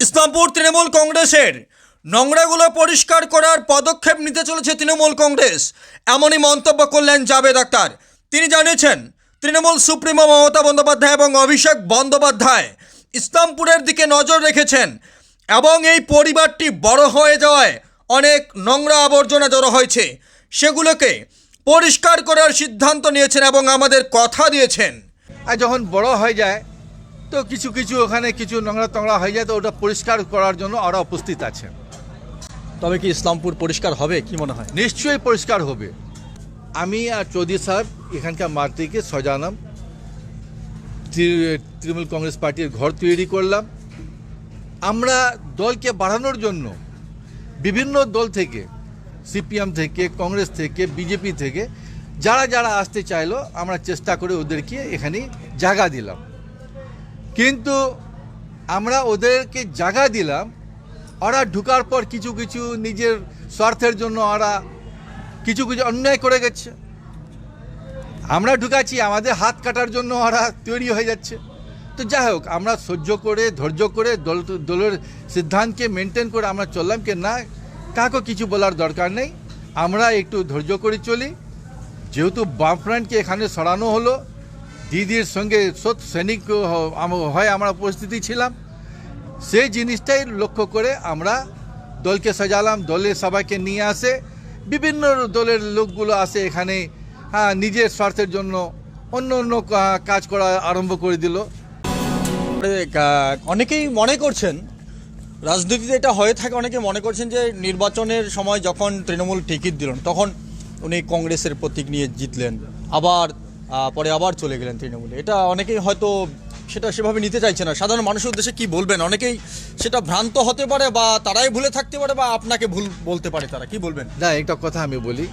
ইসলামপুর তৃণমূল কংগ্রেসের। নোংরাগুলো পরিষ্কার করার পদক্ষেপ নিতে চলেছে তৃণমূল কংগ্রেস। এমনই মন্তব্য করলেন জাভেদ আক্তার। তিনি জানিয়েছেন, তৃণমূল সুপ্রিমো মমতা বন্দ্যোপাধ্যায় এবং অভিষেক বন্দ্যোপাধ্যায় ইসলামপুরের দিকে নজর রেখেছেন এবং এই পরিবারটি বড় হয়ে যাওয়ায় অনেক নোংরা আবর্জনা জড়ো হয়েছে। সেগুলোকে পরিষ্কার করার সিদ্ধান্ত নিয়েছেন এবং আমাদের কথা দিয়েছেন। আর যখন বড় হয়ে যায় তো কিছু কিছু ওখানে কিছু নোংরা টংরা হয়ে যায় তো ওটা পরিষ্কার করার জন্য ওরা উপস্থিত আছেন। তবে কি ইসলামপুর পরিষ্কার হবে কি মনে হয়? নিশ্চয়ই পরিষ্কার হবে। আমি আর চৌধুরী সাহেব এখানকার মাটিকে সজালাম তৃ- তৃণমূল কংগ্রেস পার্টির ঘর তৈরি করলাম। আমরা দলকে বাড়ানোর জন্য বিভিন্ন দল থেকে সিপিএম থেকে কংগ্রেস থেকে বিজেপি থেকে যারা যারা আসতে চাইলো আমরা চেষ্টা করে ওদেরকে এখানে জায়গা দিলাম। কিন্তু আমরা ওদেরকে জায়গা দিলাম। ওরা ঢুকার পর কিছু কিছু নিজের স্বার্থের জন্য ওরা কিছু কিছু অন্যায় করে গেছে। আমরা ঢুকাচ্ছি, আমাদের হাত কাটার জন্য ওরা তৈরি হয়ে যাচ্ছে। তো যাই হোক, আমরা সহ্য করে, ধৈর্য করে দল দলের সিদ্ধান্তকে মেনটেন করে আমরা চললাম কি না, কাউকে কিছু বলার দরকার নেই। আমরা একটু ধৈর্য করে চলি। যেহেতু বাম ফ্রন্টকে এখানে সরানো হলো দিদির সঙ্গে সৈনিক হয় আমরা উপস্থিতি ছিলাম। সেই জিনিসটাই লক্ষ্য করে আমরা দলকে সাজালাম, দলের সবাইকে নিয়ে আসে। বিভিন্ন দলের লোকগুলো আসে এখানে হ্যাঁ নিজের স্বার্থের জন্য অন্য অন্য কাজ করা আরম্ভ করে দিল। অনেকেই মনে করছেন, রাজনীতিতে এটা হয়ে থাকে, অনেকে মনে করছেন যে নির্বাচনের সময় যখন তৃণমূল টিকিট দিল তখন উনি কংগ্রেসের প্রতীক নিয়ে জিতলেন। আবার পরে আবার চলে গেলেন তৃণমূলে। এটা অনেকেই হয়তো সেটা সেভাবে নিতে চাইছে না। সাধারণ মানুষের উদ্দেশ্যে কি বলবেন? অনেকেই সেটা ভ্রান্ত হতে পারে বা তারাই ভুলে থাকতে পারে বা আপনাকে ভুল বলতে পারে তারা। কি বলবেন? না, একটা কথা আমি বলি।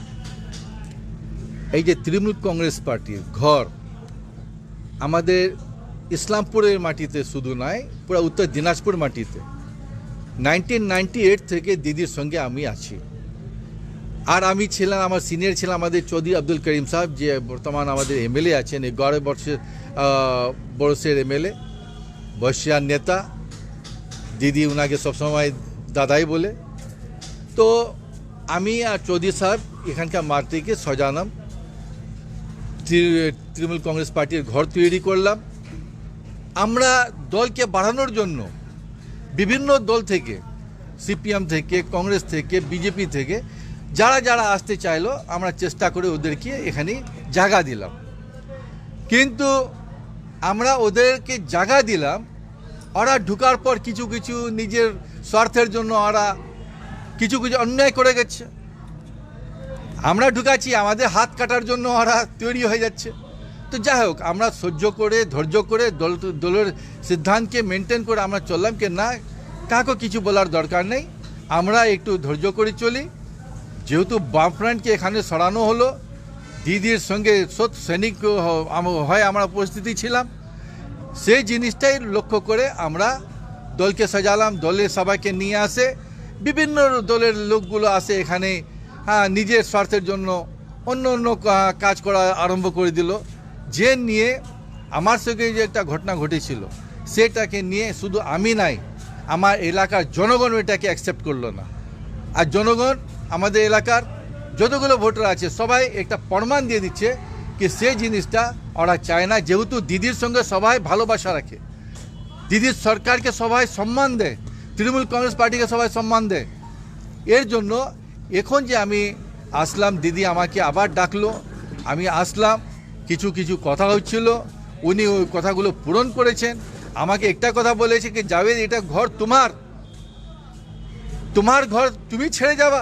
এই যে তৃণমূল কংগ্রেস পার্টির ঘর, আমাদের ইসলামপুরের মাটিতে শুধু নয় পুরো উত্তর দিনাজপুর মাটিতে। নাইনটিন নাইনটি এইট থেকে দিদির সঙ্গে আমি আছি। আর আমি ছিলাম, আমার সিনিয়র ছিলাম আমাদের চৌধুরী আব্দুল করিম সাহেব, যে বর্তমান আমাদের এমএলএ আছেন, এই গড়ে বর্ষের বড়সের এমএলএ বর্ষিয়ার নেতা, দিদি ওনাকে সবসময় দাদাই বলে। তো আমি আর চৌধুরী সাহেব এখানকার মাটিকে সজানাম তৃণমূল কংগ্রেস পার্টির ঘর তৈরি করলাম। আমরা দলকে বাড়ানোর জন্য বিভিন্ন দল থেকে, সিপিএম থেকে, কংগ্রেস থেকে, বিজেপি থেকে যারা যারা আসতে চাইলো, আমরা চেষ্টা করে ওদেরকে এখানে জায়গা দিলাম। কিন্তু আমরা ওদেরকে জায়গা দিলাম, ওরা ঢুকার পর কিছু কিছু নিজের স্বার্থের জন্য ওরা কিছু কিছু অন্যায় করে গেছে। আমরা ঢুকাচ্ছি, আমাদের হাত কাটার জন্য ওরা তৈরি হয়ে যাচ্ছে। তো যাই হোক, আমরা সহ্য করে, ধৈর্য করে, দল দলের সিদ্ধান্তকে মেনটেন করে আমরা চললাম কি না, কাউকে কিছু বলার দরকার নেই। আমরা একটু ধৈর্য করে চলি। যেহেতু বাম ফ্রন্টকে এখানে সরানো হলো, দিদির সঙ্গে সৈনিক হয় আমরা উপস্থিতি ছিলাম, সেই জিনিসটাই লক্ষ্য করে আমরা দলকে সাজালাম, দলের সবাইকে নিয়ে আসে, বিভিন্ন দলের লোকগুলো আসে এখানে হ্যাঁ নিজের স্বার্থের জন্য অন্য অন্য কাজ করা আরম্ভ করে দিল, যে নিয়ে আমার সঙ্গে যে একটা ঘটনা ঘটেছিল, সেটাকে নিয়ে শুধু আমি নাই, আমার এলাকার জনগণ এটাকে অ্যাকসেপ্ট করল না। আর জনগণ আমাদের এলাকার যতগুলো ভোটার আছে, সবাই একটা প্রমাণ দিয়ে দিচ্ছে কি সেই জিনিসটা ওরা চায় না। যেহেতু দিদির সঙ্গে সবাই ভালোবাসা রাখে। দিদির সরকারকে সবাই সম্মান দেয়, তৃণমূল কংগ্রেস পার্টিকে সবাই সম্মান দেয়। এর জন্য এখন যে আমি আসলাম, দিদি আমাকে আবার ডাকলো। আমি আসলাম, কিছু কিছু কথা হচ্ছিল। উনি ওই কথাগুলো পূরণ করেছেন। আমাকে একটা কথা বলেছে কি, জাভেদ, এটা ঘর তোমার। তোমার ঘর তুমি ছেড়ে যাবা।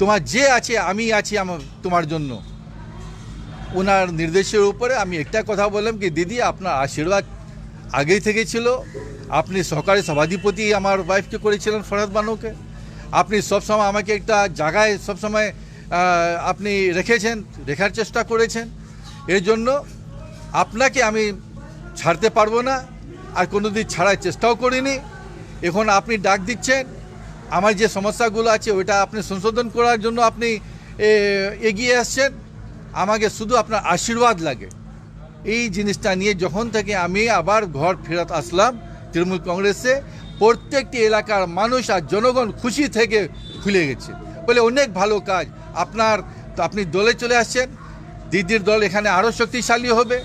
তোমার যে আছে, আমি আছি আমার, তোমার জন্য। ওনার নির্দেশের উপরে আমি একটা কথা বললাম কি, দিদি, আপনার আশীর্বাদ আগেই থেকে ছিল। আপনি সরকারি সভাধিপতি আমার ওয়াইফকে করেছিলেন ফরহাদ বানুকে। আপনি সবসময় আমাকে একটা জায়গায় সবসময় আপনি রেখেছেন, রেখার চেষ্টা করেছেন। এর জন্য আপনাকে আমি ছাড়তে পারব না। আর কোনো দিন ছাড়ার চেষ্টাও করিনি। এখন আপনি ডাক দিচ্ছেন আমার যে সমস্যাগুলো আছে, ওইটা আপনি সংশোধন করার জন্য আপনি এগিয়ে আসছেন। আমাকে শুধু আপনার আশীর্বাদ লাগে। এই জিনিসটা নিয়ে যখন থেকে আমি আবার ঘর ফেরত আসলাম তৃণমূল কংগ্রেসে, প্রত্যেকটি এলাকার মানুষ আর জনগণ খুশি থেকে খুলে গেছে। বলে অনেক ভালো কাজ। আপনার, আপনি দলে চলে আসছেন। দিদির দল এখানে আরও শক্তিশালী হবে।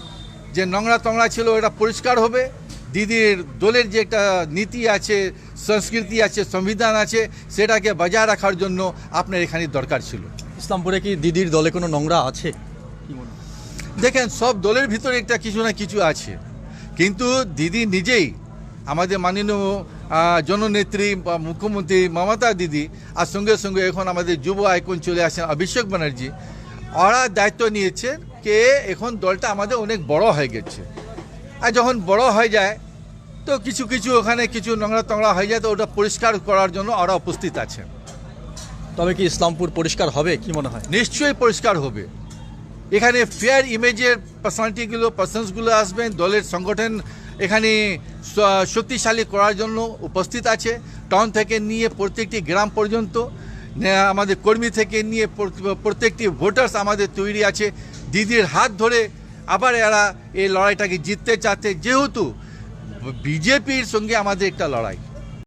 যে নোংরা টংরা ছিল এটা পরিষ্কার হবে। দিদির দলের যে একটা নীতি আছে সংস্কৃতি আছে সংবিধান আছে সেটাকে বজায় রাখার জন্য আপনার এখানে দরকার ছিল। ইসলামপুরে কি দিদির দলে কোনো নোংরা আছে? দেখেন সব দলের ভিতরে একটা কিছু না কিছু আছে। কিন্তু দিদি নিজেই আমাদের মাননীয় জননেত্রী বা মুখ্যমন্ত্রী মমতা দিদি আর সঙ্গে সঙ্গে এখন আমাদের যুব আইকন চলে আসেন অভিষেক ব্যানার্জি ওরা দায়িত্ব নিয়েছে কে এখন দলটা আমাদের অনেক বড় হয়ে গেছে। আর যখন বড় হয়ে যায় তো কিছু কিছু ওখানে কিছু নোংরা টংরা হয়ে যায় তো ওটা পরিষ্কার করার জন্য ওরা উপস্থিত আছেন তবে কি ইসলামপুর পরিষ্কার হবে কি মনে হয়? নিশ্চয়ই পরিষ্কার হবে। এখানে ফেয়ার ইমেজের পার্সোনালিটিগুলো পার্সনসগুলো আসবেন দলের সংগঠন এখানে শক্তিশালী করার জন্য উপস্থিত আছে। টাউন থেকে নিয়ে প্রত্যেকটি গ্রাম পর্যন্ত আমাদের কর্মী থেকে নিয়ে প্রত্যেকটি ভোটার্স আমাদের তৈরি আছে। দিদির হাত ধরে আবার এরা এই লড়াইটাকে জিততে চাচ্ছে। যেহেতু বিজেপির সঙ্গে আমাদের একটা লড়াই।